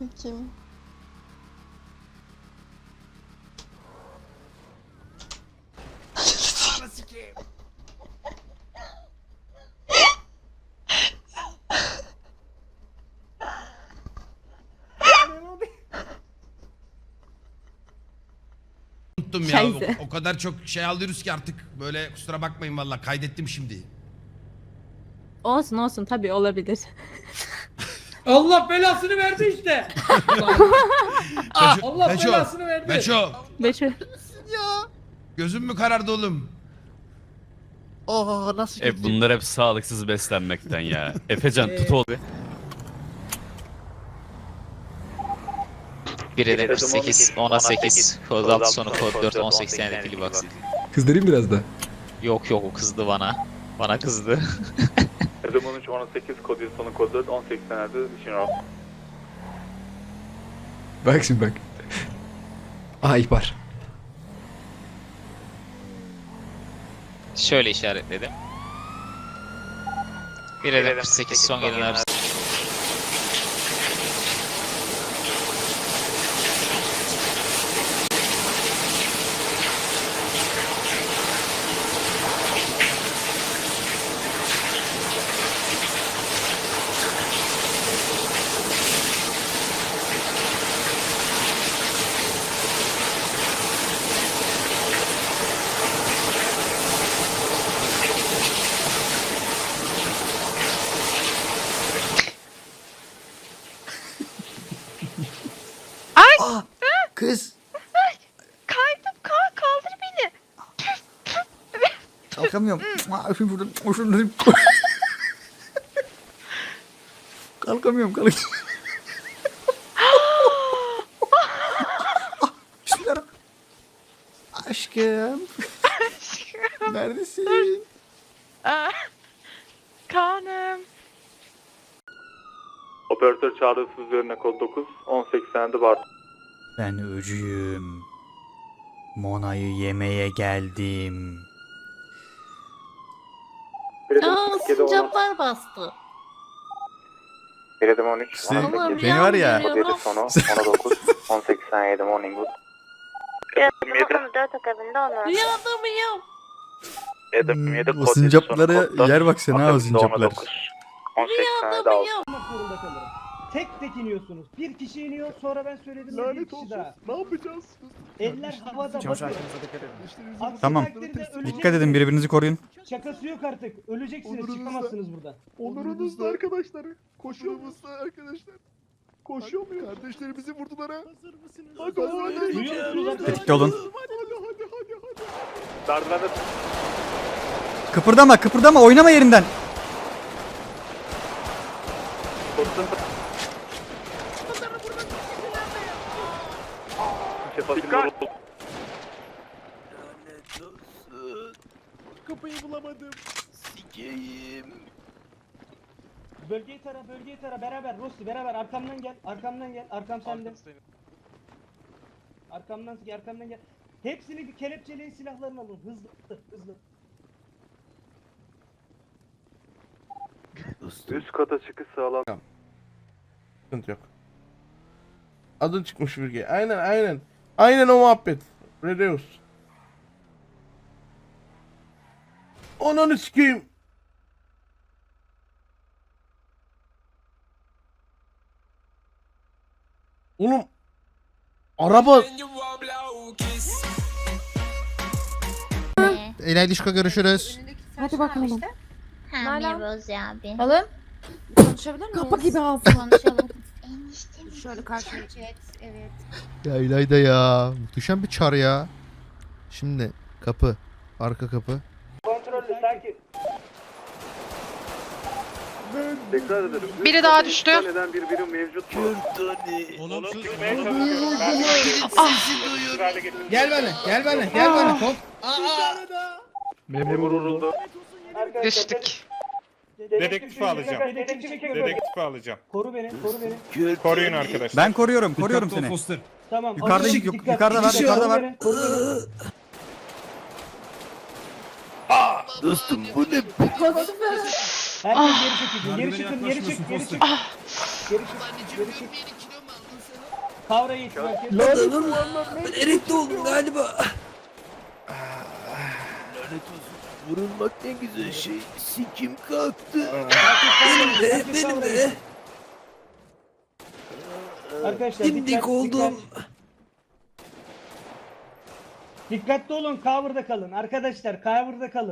Bakayım. Unuttum ya. Şeyse. O, o kadar çok şey alıyoruz ki artık böyle kusura bakmayın valla kaydettim şimdi. Olsun olsun tabii olabilir. Allah belasını verdi işte. Beço, Allah Beço, belasını verdi. Beço. Beşir. Gözüm mü karardı oğlum? Aa nasıl E bunlar hep sağlıksız beslenmekten ya. Efecan tut ol. 1 de 48, 10'a 8, kod 6 sonu kod 4, 18 tane dili baksın. Kızdırayım biraz da. Yok yok o kızdı bana. Bana kızdı. Edim 13, 18, kod 1 sonu kod 4, 18 senede işin rahat. Bak şimdi bak. Aa ihbar. Şöyle işaretledim. 1 de 48 son gelenler Kız. Kaydım kalk kaldır beni. Kalkamıyorum. Aa, öpeyim buradan. Şuradan. Kalkamıyorum kalkamıyorum. Bismillah. Aşkım. Neredesin? Kanım. Operatör çağrısı üzerine kod 9, 18 senede var. Ben öcüyüm. Mona'yı yemeye geldim. Aa sincaplar bastı. 1 Edim 13, Allah'ım Beni var ya. yağmur yağıyor. sonu, 19, 18 senede morning wood. Rüyada mıyım? Edim 7, Hmm, o sincapları yer bak sen ha o sincaplar. 18 Rüyada senede 6. mıyım? Tek tek iniyorsunuz. Bir kişi iniyor sonra ben söyledim de bir kişi daha. Ne yapacağız? Eller havada bakıyor. Aksi Tamam. takdirde öleceksiniz. Dikkat edin birbirinizi koruyun. Şakası yok artık. Öleceksiniz çıkamazsınız buradan. Onurunuzda arkadaşlar. Koşuyor musun arkadaşlar? Koşuyor mu? Kardeşlerimizi vurdular ha. Hazır mısınız? Hadi hadi. Duyuyor musunuz arkadaşlar? Tetikte olun. Hadi hadi hadi hadi. Merdivende Kıpırdama kıpırdama oynama yerinden. Dikkat. Kapıyı bulamadım. Sikeyim. Bölgeyi tara, bölgeyi tara. Beraber Rossi beraber arkamdan gel. Arkamdan gel. Arkam sende. Arkamdan arkamdan gel. Hepsini bir kelepçeleyin silahlarını alın. Hızlı, hızlı. Üst kata çıkış sağlam. Sıkıntı yok. Adın çıkmış bölge. Aynen aynen. Aynen o muhabbet. Redeus. Ananı sikeyim. Oğlum. Araba. Eylül Dişko görüşürüz. Hadi bakalım. Ha. Rozi abi. Alın. Konuşabilir miyiz? Kapı gibi ağzı. Konuşalım. Enişte mi? Şöyle karşıya. Evet, evet. Ya İlayda ya. Muhteşem bir çar ya. Şimdi kapı. Arka kapı. Kontrollü, sakin. Tekrar ederim. Biri daha düştü. Neden bir birim mevcut mu? Gel bana, gel bana, gel bana. Hop. Memur vuruldu. Düştük. Dedektif alacağım. Dedektif alacağım. Koru beni, koru beni. Koruyun arkadaşlar. Ben koruyorum koruyorum seni. Tamam. Yukarıda yuk- dikkat, yukarıda var, yukarıda Koru var. beni, koru beni. Dostum bu ne? Herkes geri çekilsin. Geri çıkın, geri çık, geri çık. Geri çık. Geri çık. Kavrayı itibak et. Erekte oldum galiba. Lanet olsun. Vurulmak en güzel şey. Sikim kalktı. Benim de, benim de. Arkadaşlar Dimdik dikkat, oldum. dikkat. Dikkatli olun cover'da kalın. Arkadaşlar cover'da kalın.